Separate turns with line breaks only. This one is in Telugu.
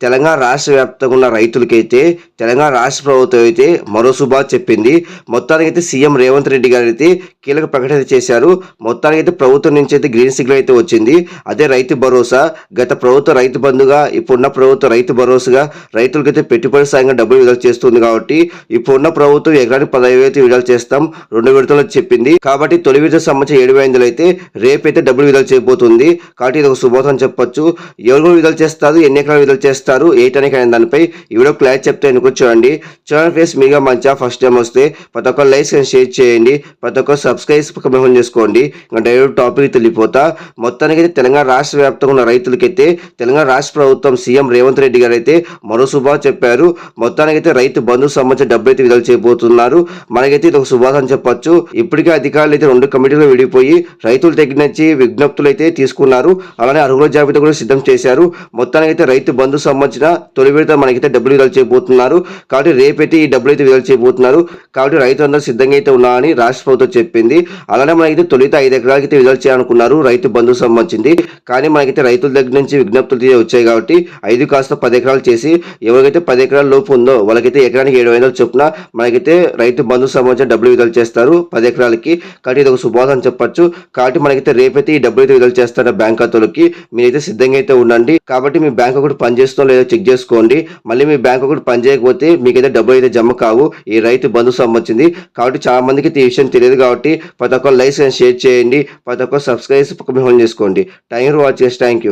తెలంగాణ రాష్ట్ర వ్యాప్తంగా ఉన్న రైతులకైతే తెలంగాణ రాష్ట్ర ప్రభుత్వం అయితే మరో శుభా చెప్పింది. మొత్తానికైతే సీఎం రేవంత్ రెడ్డి గారు అయితే కీలక ప్రకటన చేశారు. మొత్తానికైతే ప్రభుత్వం నుంచి అయితే గ్రీన్ సిగ్నల్ అయితే వచ్చింది. అదే రైతు భరోసా. గత ప్రభుత్వ రైతు బంధుగా ఇప్పుడున్న ప్రభుత్వ రైతు భరోసాగా రైతులకైతే పెట్టుబడి సాయంగా డబ్బులు విడుదల చేస్తుంది కాబట్టి ఇప్పుడున్న ప్రభుత్వం ఎకరానికి పదహైదు అయితే విడుదల చేస్తాం. రెండు విడతలు చెప్పింది. కాబట్టి తొలి విడత సంబంధించిన ఏడు వేల అయితే రేపైతే డబ్బులు విడుదల చేయబోతుంది. కాబట్టి ఇది ఒక శుభోతం చెప్పొచ్చు. ఎవరు విడుదల చేస్తారు ఎన్ని ఎకరాలు విడుదల చేస్తారు ఏటానికి అనే దానిపై ఈ వీడియో క్లారిటీ చెప్తే ఎందుకు చూడండి. చూడండి ఫ్రెండ్స్ మీగా మంచిగా ఫస్ట్ టైం వస్తే ప్రతి ఒక్క లైక్స్ అండ్ షేర్ చేయండి. ప్రతి ఒక్క సబ్స్క్రైబ్ మెహన్ చేసుకోండి. ఇంకా డైరెక్ట్ టాపిక్ తెలియపోతా మొత్తానికి అయితే తెలంగాణ రాష్ట్ర వ్యాప్తంగా ఉన్న రైతులకైతే తెలంగాణ రాష్ట్ర ప్రభుత్వం సీఎం రేవంత్ రెడ్డి గారు అయితే మరో శుభా చెప్పారు. మొత్తానికైతే రైతు బంధుకు సంబంధించిన డబ్బు అయితే విడుదల చేయబోతున్నారు. మనకైతే ఇది ఒక అని చెప్పొచ్చు. ఇప్పటికే అధికారులు అయితే రెండు కమిటీలు విడిపోయి రైతుల దగ్గర నుంచి విజ్ఞప్తులు అయితే తీసుకున్నారు. అలానే అర్హుల జాబితా కూడా సిద్ధం చేశారు. మొత్తానికైతే రైతు బంధు సంబంధించిన తొలి విడత మనకైతే డబ్బులు విడుదల చేయబోతున్నారు. కాబట్టి రేపైతే ఈ డబ్బులు అయితే విడుదల చేయబోతున్నారు. కాబట్టి రైతు అందరూ సిద్ధంగా అయితే ఉన్నారని రాష్ట్ర ప్రభుత్వం చెప్పింది. అలానే మనకైతే తొలిత ఐదు ఎకరాలకి అయితే విడుదల చేయాలనుకున్నారు రైతు బంధువు సంబంధించింది. కానీ మనకైతే రైతుల దగ్గర నుంచి విజ్ఞప్తులు వచ్చాయి కాబట్టి ఐదు కాస్త పది ఎకరాలు చేసి ఎవరికైతే పది ఎకరాల లోపు ఉందో వాళ్ళకైతే ఎకరానికి ఏడు వందలు చొప్పున మనకైతే రైతు బంధువు సంబంధించిన డబ్బులు విడుదల చేస్తారు పది ఎకరాలకి. కాబట్టి ఇది ఒక శుభాసం అని చెప్పొచ్చు. కాబట్టి మనకైతే రేపైతే ఈ డబ్బులు అయితే విడుదల చేస్తారన్న బ్యాంక్ ఖాతాలకి మీరైతే సిద్ధంగా అయితే ఉండండి. కాబట్టి మీ బ్యాంక్ ఒకటి పనిచేస్తున్న లేదో చెక్ చేసుకోండి. మళ్ళీ మీ బ్యాంక్ ఒకటి పని చేయకపోతే మీకైతే డబ్బులు అయితే జమ కావు. ఈ రైతు బంధు సంబంధించింది. కాబట్టి చాలా మందికి ఈ విషయం తెలియదు కాబట్టి ప్రతి ఒక్కరు లైక్ అండ్ షేర్ చేయండి. ప్రతి ఒక్కరు సబ్స్క్రైబ్ పక్కన చేసుకోండి. Thank you for watching. Thank you.